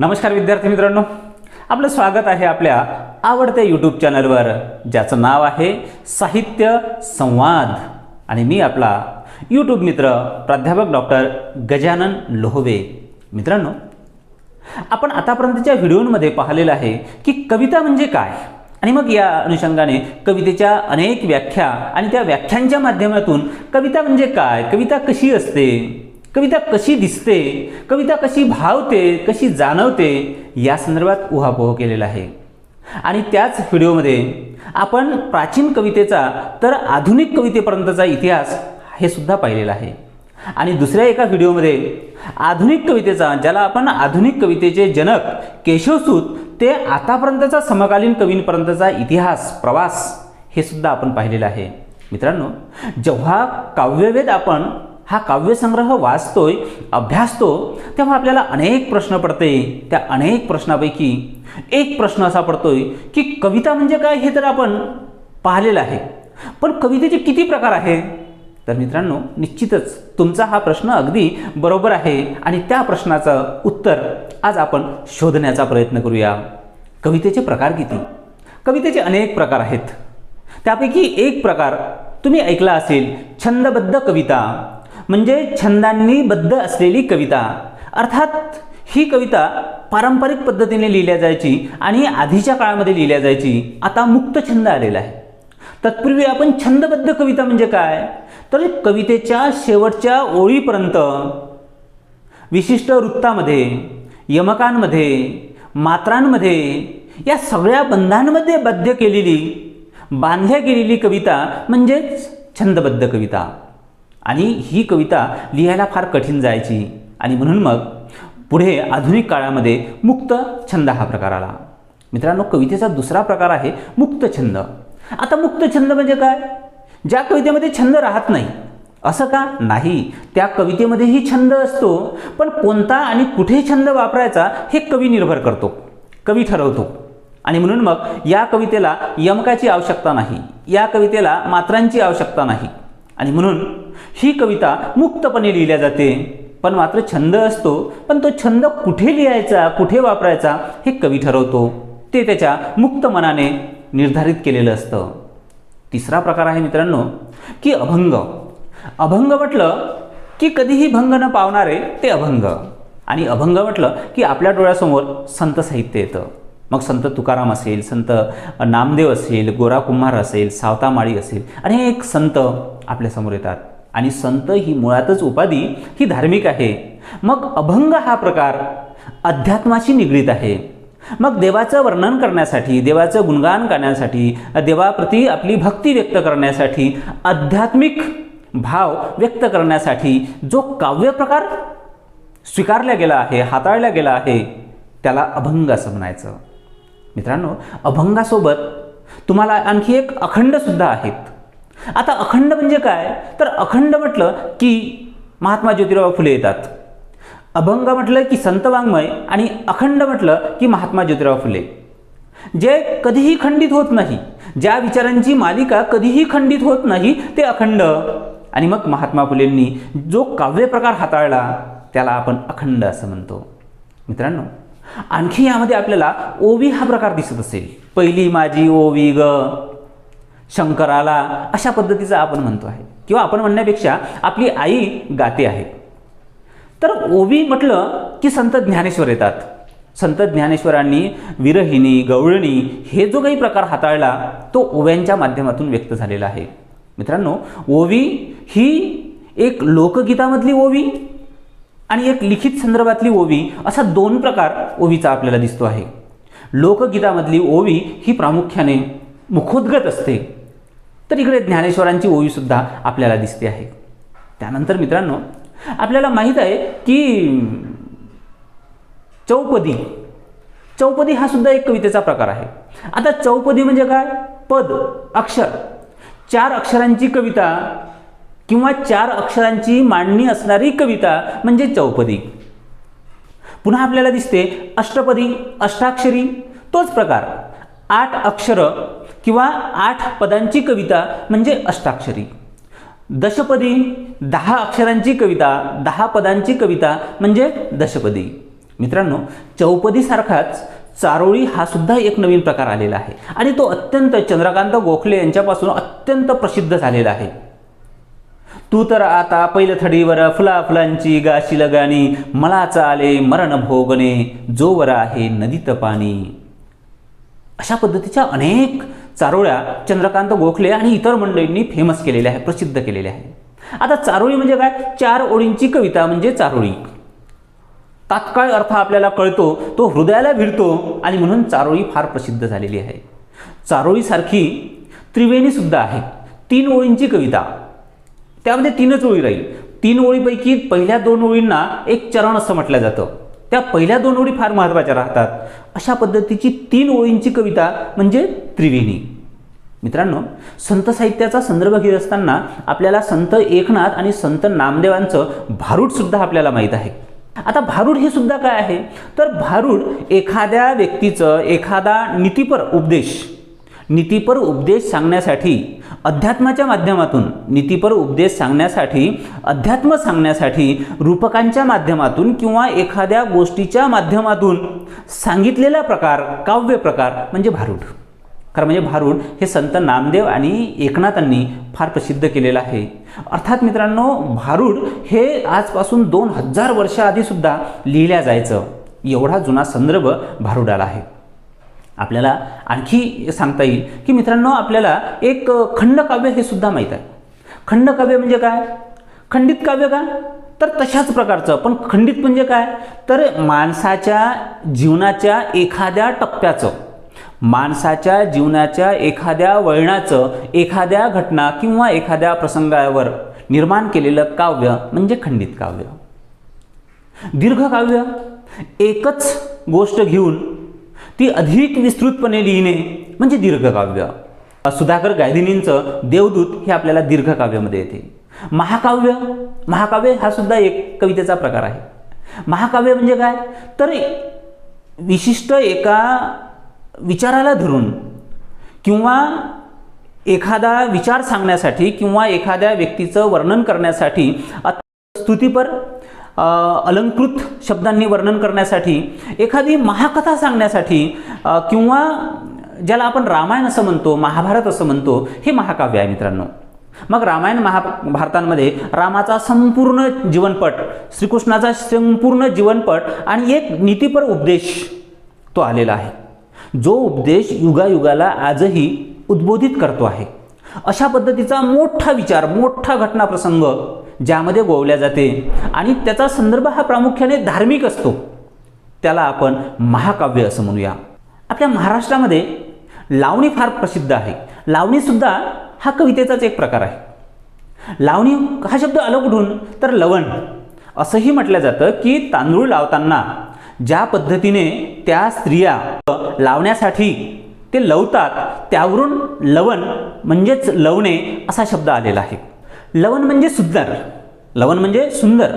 नमस्कार विद्यार्थी मित्रांनो. आपलं स्वागत आहे आपल्या आवडत्या यूट्यूब चॅनलवर ज्याचं नाव आहे साहित्य संवाद. आणि मी आपला यूट्यूब मित्र प्राध्यापक डॉक्टर गजानन लोहवे. मित्रांनो आपण आतापर्यंतच्या व्हिडिओमध्ये पाहिलेलं आहे की कविता म्हणजे काय? आणि मग या अनुषंगाने कवितेच्या अनेक व्याख्या आणि त्या व्याख्यांच्या माध्यमातून कविता म्हणजे काय? कविता कशी असते? कविता कशी दिसते कविता कशी भावते कशी जाणवते या संदर्भात उहापोह केलेला आहे. आणि त्याच व्हिडिओमध्ये आपण प्राचीन कवितेचा तर आधुनिक कवितेपर्यंतचा इतिहास हे सुद्धा पाहिलेला आहे. आणि दुसऱ्या एका व्हिडिओमध्ये आधुनिक कवितेचा ज्याला आपण आधुनिक कवितेचे जनक केशवसूत ते आतापर्यंतचा समकालीन कवींपर्यंतचा इतिहास प्रवास हे सुद्धा आपण पाहिलेला आहे. मित्रांनो जेव्हा काव्यवेद आपण हा काव्यसंग्रह वाचतोय अभ्यासतो तेव्हा आपल्याला अनेक प्रश्न पडते. त्या अनेक प्रश्नापैकी एक प्रश्न असा पडतोय की कविता म्हणजे काय हे तर आपण पाहिलेलं आहे. पण कवितेचे किती प्रकार आहे? तर मित्रांनो निश्चितच तुमचा हा प्रश्न अगदी बरोबर आहे आणि त्या प्रश्नाचं उत्तर आज आपण शोधण्याचा प्रयत्न करूया. कवितेचे प्रकार किती? कवितेचे अनेक प्रकार आहेत. त्यापैकी एक प्रकार तुम्ही ऐकला असेल छंदबद्ध कविता. म्हणजे छंदांनी बद्ध असलेली कविता. अर्थात ही कविता पारंपरिक पद्धतीने लिहिल्या जायची आणि आधीच्या काळामध्ये लिहिल्या जायची. आता मुक्त छंद आलेला आहे. तत्पूर्वी आपण छंदबद्ध कविता म्हणजे काय? तर कवितेच्या शेवटच्या ओळीपर्यंत विशिष्ट वृत्तामध्ये यमकांमध्ये मात्रांमध्ये या सगळ्या बंधांमध्ये बद्ध केलेली बांधल्या गेलेली कविता म्हणजेच छंदबद्ध कविता. आणि ही कविता लिहायला फार कठीण जायची. आणि म्हणून मग पुढे आधुनिक काळामध्ये मुक्त छंद हा प्रकार आला. मित्रांनो कवितेचा दुसरा प्रकार आहे मुक्त छंद. आता मुक्त छंद म्हणजे काय? ज्या कवितेमध्ये छंद राहत नाही असं का? नाही. त्या कवितेमध्येही छंद असतो पण कोणता आणि कुठे छंद वापरायचा हे कवी निर्भर करतो कवी ठरवतो. आणि म्हणून मग या कवितेला यमकाची आवश्यकता नाही या कवितेला मात्रांची आवश्यकता नाही. आणि म्हणून ही कविता मुक्तपणे लिहिल्या जाते. पण मात्र छंद असतो पण तो छंद कुठे लिहायचा कुठे वापरायचा हे कवी ठरवतो. ते त्याच्या मुक्त मनाने निर्धारित केलेलं असतं. तिसरा प्रकार आहे मित्रांनो की अभंग. अभंग म्हटलं की कधीही भंग न पावणारे ते अभंग. आणि अभंग म्हटलं की आपल्या डोळ्यासमोर संत साहित्य येतं. मग संत तुकाराम असेल संत नामदेव असेल गोरा कुंभार असेल सावतामाळी असेल अनेक संत आपल्यासमोर येतात. आणि संत ही मुळातच उपाधी ही धार्मिक आहे. मग अभंग हा प्रकार अध्यात्माशी निगडीत आहे. मग देवाचं वर्णन करण्यासाठी देवाचं गुणगान करण्यासाठी देवाप्रती आपली भक्ती व्यक्त करण्यासाठी आध्यात्मिक भाव व्यक्त करण्यासाठी जो काव्य प्रकार स्वीकारला गेला आहे हाताळला गेला आहे त्याला अभंग असं म्हणायचं. मित्रांनो अभंगासोबत तुम्हाला आणखी एक अखंडसुद्धा आहेत. आता अखंड म्हणजे काय? तर अखंड म्हटलं की महात्मा ज्योतिराव फुले येतात. अभंग म्हटलं की संत वाङ्मय आणि अखंड म्हटलं की महात्मा ज्योतिराव फुले. जे कधीही खंडित होत नाही ज्या विचारांची मालिका कधीही खंडित होत नाही ते अखंड. आणि मग महात्मा फुलेंनी जो काव्य प्रकार हाताळला त्याला आपण अखंड असं म्हणतो. मित्रांनो आणखी यामध्ये आपल्याला ओवी हा प्रकार दिसत असेल. पहिली माझी ओवी ग. शंकराला अशा पद्धतीचा आपण म्हणतो आहे. किंवा आपण म्हणण्यापेक्षा आपली आई गाते आहे. तर ओवी म्हटलं की संत ज्ञानेश्वर येतात. संत ज्ञानेश्वरांनी विरहिणी गवळणी हे जो काही प्रकार हाताळला तो ओव्यांच्या माध्यमातून व्यक्त झालेला आहे. मित्रांनो ओवी ही एक लोकगीतामधली ओवी आणि एक लिखित संदर्भातली ओवी असा दोन प्रकार ओवीचा आपल्याला दिसतो आहे. लोकगीतामधली ओवी ही प्रामुख्याने मुखोद्गत असते. तर इकडे ज्ञानेश्वरांची ओळीसुद्धा आपल्याला दिसते आहे. त्यानंतर मित्रांनो आपल्याला माहीत आहे की चौपदी चौपदी हा सुद्धा एक कवितेचा प्रकार आहे. आता चौपदी म्हणजे काय? पद अक्षर. चार अक्षरांची कविता किंवा चार अक्षरांची मांडणी असणारी कविता म्हणजे चौपदी. पुन्हा आपल्याला दिसते अष्टपदी अष्टाक्षरी तोच प्रकार. आठ अक्षरं किंवा आठ पदांची कविता म्हणजे अष्टाक्षरी. दशपदी दहा अक्षरांची कविता दहा पदांची कविता म्हणजे दशपदी. मित्रांनो चौपदीसारखाच चारोळी हा सुद्धा एक नवीन प्रकार आलेला आहे आणि तो अत्यंत चंद्रकांत गोखले यांच्यापासून अत्यंत प्रसिद्ध झालेला आहे. तू तर आता पहिलं थडीवर फुला फुलांची गाशील गाणी मलाचा आले मरण भोगणे जोवर आहे नदीत पाणी. अशा पद्धतीच्या अनेक चारोळ्या चंद्रकांत गोखले आणि इतर मंडळींनी फेमस केलेल्या आहे प्रसिद्ध केलेल्या आहे आता चारोळी म्हणजे काय? चार ओळींची कविता म्हणजे चारोळी. तात्काळ अर्थ आपल्याला कळतो तो हृदयाला भिडतो आणि म्हणून चारोळी फार प्रसिद्ध झालेली आहे. चारोळीसारखी त्रिवेणीसुद्धा आहे. तीन ओळींची कविता. त्यामध्ये तीनच ओळी राहील. तीन ओळीपैकी पहिल्या दोन ओळींना एक चरण असं म्हटलं जातं. त्या पहिल्या दोन ओळी फार महत्त्वाच्या राहतात. अशा पद्धतीची तीन ओळींची कविता म्हणजे त्रिवेणी. मित्रांनो संत साहित्याचा संदर्भ घेत असताना आपल्याला संत एकनाथ आणि संत नामदेवांचं भारूडसुद्धा आपल्याला माहीत आहे. आता भारूड हे सुद्धा काय आहे? तर भारूड एखाद्या व्यक्तीचं एखादा नीतिपर उपदेश. नीतिपर उपदेश सांगण्यासाठी अध्यात्माच्या माध्यमातून नीतिपर उपदेश सांगण्यासाठी अध्यात्म सांगण्यासाठी रूपकांच्या माध्यमातून किंवा एखाद्या गोष्टीच्या माध्यमातून सांगितलेला प्रकार काव्य प्रकार म्हणजे भारूड. कारण म्हणजे भारूड हे संत नामदेव आणि एकनाथांनी फार प्रसिद्ध केलेलं आहे. अर्थात मित्रांनो भारूड हे आजपासून दोन हजार वर्षाआधीसुद्धा लिहिल्या जायचं. एवढा जुना संदर्भ भारूडाला आहे. आपल्याला आणखी सांगता येईल की मित्रांनो आपल्याला एक खंडकाव्य हे सुद्धा माहीत आहे. खंडकाव्य म्हणजे काय? खंडित काव्य का? तर तशाच प्रकारचं. पण खंडित म्हणजे काय? तर माणसाच्या जीवनाच्या एखाद्या टप्प्याचं माणसाच्या जीवनाच्या एखाद्या वळणाचं एखाद्या घटना किंवा एखाद्या प्रसंगावर निर्माण केलेलं काव्य म्हणजे खंडित काव्य. दीर्घ काव्य. एकच गोष्ट घेऊन ती अधिक विस्तृतपणे लिहिणे म्हणजे दीर्घकाव्य. सुधाकर गायधिनींचं देवदूत हे आपल्याला दीर्घकाव्यामध्ये येते. महाकाव्य महाकाव्य हा सुद्धा एक कवितेचा प्रकार आहे. महाकाव्य म्हणजे काय? तर विशिष्ट एका विचाराला धरून किंवा एखादा विचार सांगण्यासाठी किंवा एखाद्या व्यक्तीचं वर्णन करण्यासाठी स्तुतीपर अलंकृत शब्दांनी वर्णन करण्यासाठी एखादी महाकथा सांगण्यासाठी किंवा ज्याला आपण रामायण असं म्हणतो महाभारत असं म्हणतो हे महाकाव्य आहे मित्रांनो. मग रामायण महाभारतांमध्ये रामाचा संपूर्ण जीवनपट श्रीकृष्णाचा संपूर्ण जीवनपट आणि एक नीतिपर उपदेश तो आलेला आहे. जो उपदेश युगायुगाला आजही उद्बोधित करतो आहे. अशा पद्धतीचा मोठा विचार मोठा घटनाप्रसंग ज्यामध्ये गोवल्या जाते. आणि त्याचा संदर्भ हा प्रामुख्याने धार्मिक असतो. त्याला आपण महाकाव्य असं म्हणूया. आपल्या महाराष्ट्रामध्ये लावणी फार प्रसिद्ध आहे. लावणीसुद्धा हा कवितेचाच एक प्रकार आहे. लावणी हा शब्द आलो कुठून तर लवण. असंही म्हटलं जातं की तांदूळ लावताना ज्या पद्धतीने त्या स्त्रिया लावण्यासाठी ते लवतात त्यावरून लवण म्हणजेच लवणे असा शब्द आलेला आहे. लवण म्हणजे सुद्धार लवण म्हणजे सुंदर.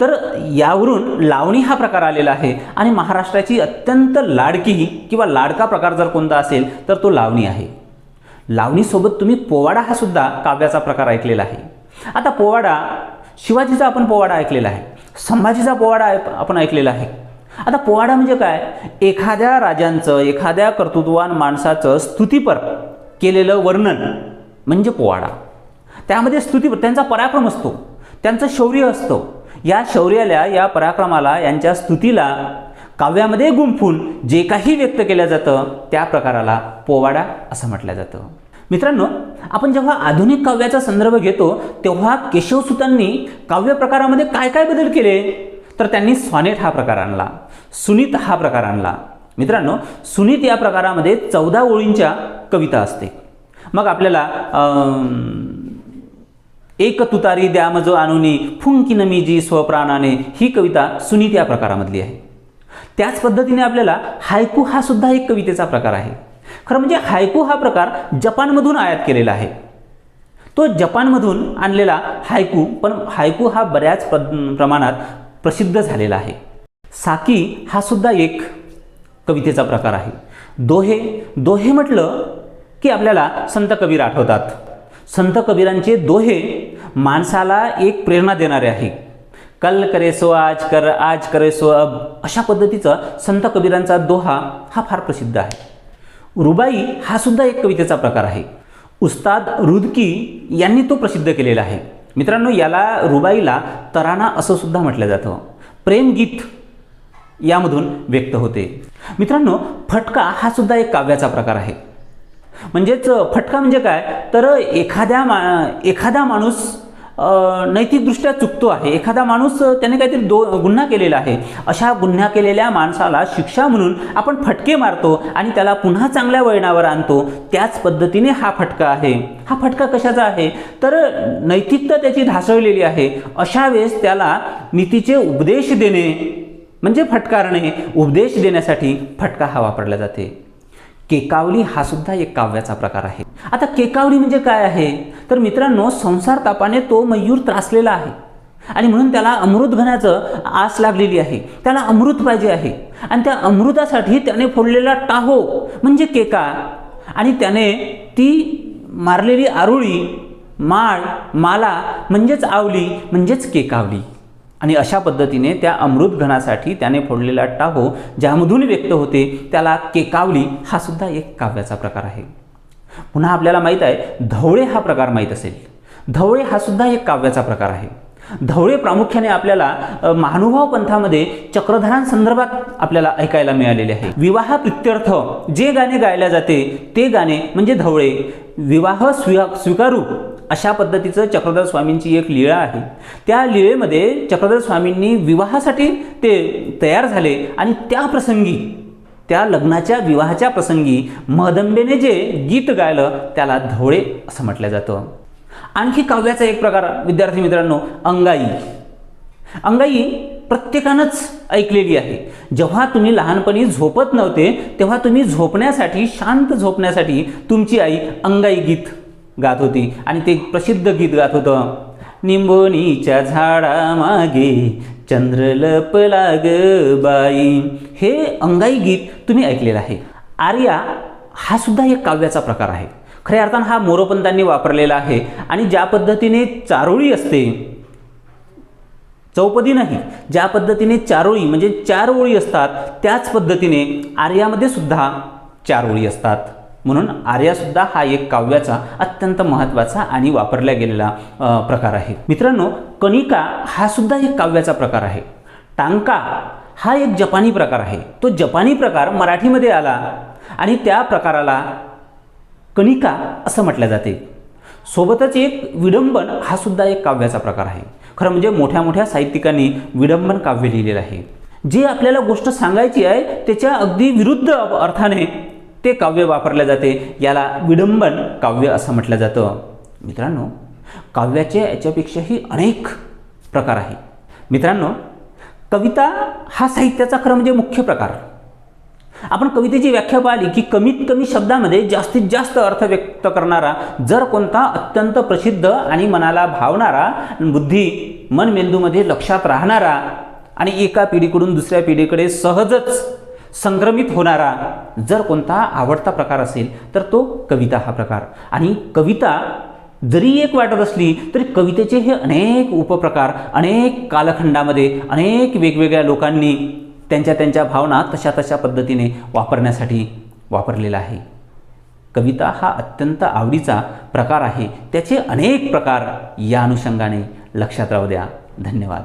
तर यावरून लावणी हा प्रकार आलेला आहे आणि महाराष्ट्राची अत्यंत लाडकी किंवा लाडका प्रकार जर कोणता असेल तर तो लावणी आहे. लावणीसोबत तुम्ही पोवाडा हा सुद्धा काव्याचा प्रकार ऐकलेला आहे. आता पोवाडा शिवाजीचा आपण पोवाडा ऐकलेला आहे. संभाजीचा पोवाडा ऐक- आपण ऐकलेला आहे. आता पोवाडा म्हणजे काय? एखाद्या राजांचं एखाद्या कर्तृत्ववान माणसाचं स्तुतीपर केलेलं वर्णन म्हणजे पोवाडा. त्यामध्ये स्तुतीपर त्यांचा पराक्रम असतो. त्यांचं शौर्य असतं. या शौर्याला या पराक्रमाला यांच्या स्तुतीला काव्यामध्ये गुंफून जे काही व्यक्त केलं जातं त्या प्रकाराला पोवाडा असं म्हटलं जातं. मित्रांनो आपण जेव्हा आधुनिक काव्याचा संदर्भ घेतो तेव्हा केशवसुतांनी काव्य प्रकारामध्ये काय काय बदल केले? तर त्यांनी स्वानेट हा प्रकार आणला सुनीत हा प्रकार आणला. मित्रांनो सुनीत या प्रकारामध्ये चौदा ओळींच्या कविता असते. मग आपल्याला एक तुतारी द्या मज आणुनी फुंकी नमी जी स्वप्राणाने ही कविता सुनीत या प्रकारामधली आहे. त्याच पद्धतीने आपल्याला हायकू हा सुद्धा एक कवितेचा प्रकार आहे. खरं म्हणजे हायकू हा प्रकार जपानमधून आयात केलेला आहे. तो जपानमधून आणलेला हायकू पण हायकू हा बऱ्याच प्रमाणात प्रसिद्ध झालेला आहे. साकी हा सुद्धा एक कवितेचा प्रकार आहे. दोहे दोहे म्हटलं की आपल्याला संत कबीर आठवतात. संत कबीरांचे दोहे माणसाला एक प्रेरणा देणारे आहे. कल करे सो आज कर आज करे सो अब. अशा पद्धतीचा संत कबीरांचा दोहा हा फार प्रसिद्ध आहे. रुबाई हा सुद्धा एक कवितेचा प्रकार आहे. उस्ताद रुदकी यांनी तो प्रसिद्ध केलेला आहे. मित्रांनो याला रुबाईला तराणा असं सुद्धा म्हटलं जातं. प्रेमगीत यामधून व्यक्त होते. मित्रांनो फटका हा सुद्धा एक काव्याचा प्रकार आहे. म्हणजेच फटका म्हणजे काय? तर एखाद्या मा एखादा माणूस नैतिकदृष्ट्या चुकतो आहे. एखादा माणूस त्याने काहीतरी दो गुन्हा केलेला आहे. अशा गुन्हा केलेल्या माणसाला शिक्षा म्हणून आपण फटके मारतो आणि त्याला पुन्हा चांगल्या वळणावर आणतो. त्याच पद्धतीने हा फटका आहे. हा फटका कशाचा आहे? तर नैतिकता त्याची ढासळलेली आहे. अशा वेळेस त्याला नीतीचे उपदेश देणे म्हणजे फटकारणे उपदेश देण्यासाठी फटका हा वापरला जाते. केकावली हा सुद्धा एक काव्याचा प्रकार आहे. आता केकावली म्हणजे काय आहे? तर मित्रांनो संसार तापाने तो मयूर त्रासलेला आहे. आणि म्हणून त्याला अमृत घेण्याचं आस लागलेली आहे. त्याला अमृत पाहिजे आहे. आणि त्या अमृतासाठी त्याने फोडलेला टाहो म्हणजे केका. आणि त्याने ती मारलेली आरुळी माळ माला म्हणजेच आवली म्हणजेच केकावली. आणि अशा पद्धतीने त्या अमृतघणासाठी त्याने फोडलेला टाहो ज्यामधून व्यक्त होते त्याला केकावली हा सुद्धा एक काव्याचा प्रकार आहे. पुन्हा आपल्याला माहीत आहे धवळे हा प्रकार माहीत असेल. धवळे हा सुद्धा एक काव्याचा प्रकार आहे. धवळे प्रामुख्याने आपल्याला महानुभाव पंथामध्ये चक्रधरांसंदर्भात आपल्याला ऐकायला मिळालेले आहे. विवाह प्रित्यर्थ जे गाणे गायले जाते ते गाणे म्हणजे धवळे. विवाह स्वी स्वीकारू अशा पद्धतीचं चक्रधर स्वामींची एक लीळा आहे. त्या लीळेमध्ये चक्रधर स्वामींनी विवाहासाठी ते तयार झाले आणि त्या प्रसंगी त्या लग्नाच्या विवाहाच्या प्रसंगी महदंबेने जे गीत गायलं त्याला धवळे असं म्हटलं जातं. आणखी काव्याचा एक प्रकार विद्यार्थी मित्रांनो अंगाई. अंगाई प्रत्येकानंच ऐकलेली आहे. जेव्हा तुम्ही लहानपणी झोपत नव्हते तेव्हा तुम्ही झोपण्यासाठी शांत झोपण्यासाठी तुमची आई अंगाई गीत गात होती. आणि ते प्रसिद्ध गीत गात होतं. निंबोनीच्या झाडामागे चंद्र लपला ग बाई. हे अंगाई गीत तुम्ही ऐकलेलं आहे. आर्या हा सुद्धा एक काव्याचा प्रकार आहे. खऱ्या अर्थानं हा मोरोपंतांनी वापरलेला आहे. आणि ज्या पद्धतीने चारोळी असते चौपदी नाही ज्या पद्धतीने चारोळी म्हणजे चार ओळी असतात त्याच पद्धतीने आर्यामध्ये सुद्धा चार ओळी असतात. म्हणून आर्यासुद्धा हा एक काव्याचा अत्यंत महत्त्वाचा आणि वापरला गेलेला प्रकार आहे. मित्रांनो कणिका हा सुद्धा एक काव्याचा प्रकार आहे. टांका हा एक जपानी प्रकार आहे. तो जपानी प्रकार मराठीमध्ये आला आणि त्या प्रकाराला कणिका असं म्हटलं जाते. सोबतच एक विडंबन हा सुद्धा एक काव्याचा प्रकार आहे. खरं म्हणजे मोठ्या मोठ्या साहित्यिकांनी विडंबन काव्य लिहिलेलं आहे. जे आपल्याला गोष्ट सांगायची आहे त्याच्या अगदी विरुद्ध अर्थाने ते काव्य वापरले जाते. याला विडंबन काव्य असं म्हटलं जातं. मित्रांनो काव्याचे याच्यापेक्षाही अनेक प्रकार आहे. मित्रांनो कविता हा साहित्याचा खरं म्हणजे मुख्य प्रकार. आपण कवितेची व्याख्या पाहिली की कमीत कमी शब्दामध्ये जास्तीत जास्त अर्थ व्यक्त करणारा जर कोणता अत्यंत प्रसिद्ध आणि मनाला भावणारा बुद्धी मन मेंदूमध्ये लक्षात राहणारा आणि एका पिढीकडून दुसऱ्या पिढीकडे सहजच संक्रमित होणारा जर कोणता आवडता प्रकार असेल तर तो कविता हा प्रकार. आणि कविता जरी एक वाटत असली तरी कवितेचे हे अनेक उपप्रकार अनेक कालखंडामध्ये अनेक वेगवेगळ्या लोकांनी त्यांच्या त्यांच्या भावना तशा तशा पद्धतीने वापरण्यासाठी वापरलेला आहे. कविता हा अत्यंत आवडीचा प्रकार आहे. त्याचे अनेक प्रकार या अनुषंगाने लक्षात राहू द्या. धन्यवाद.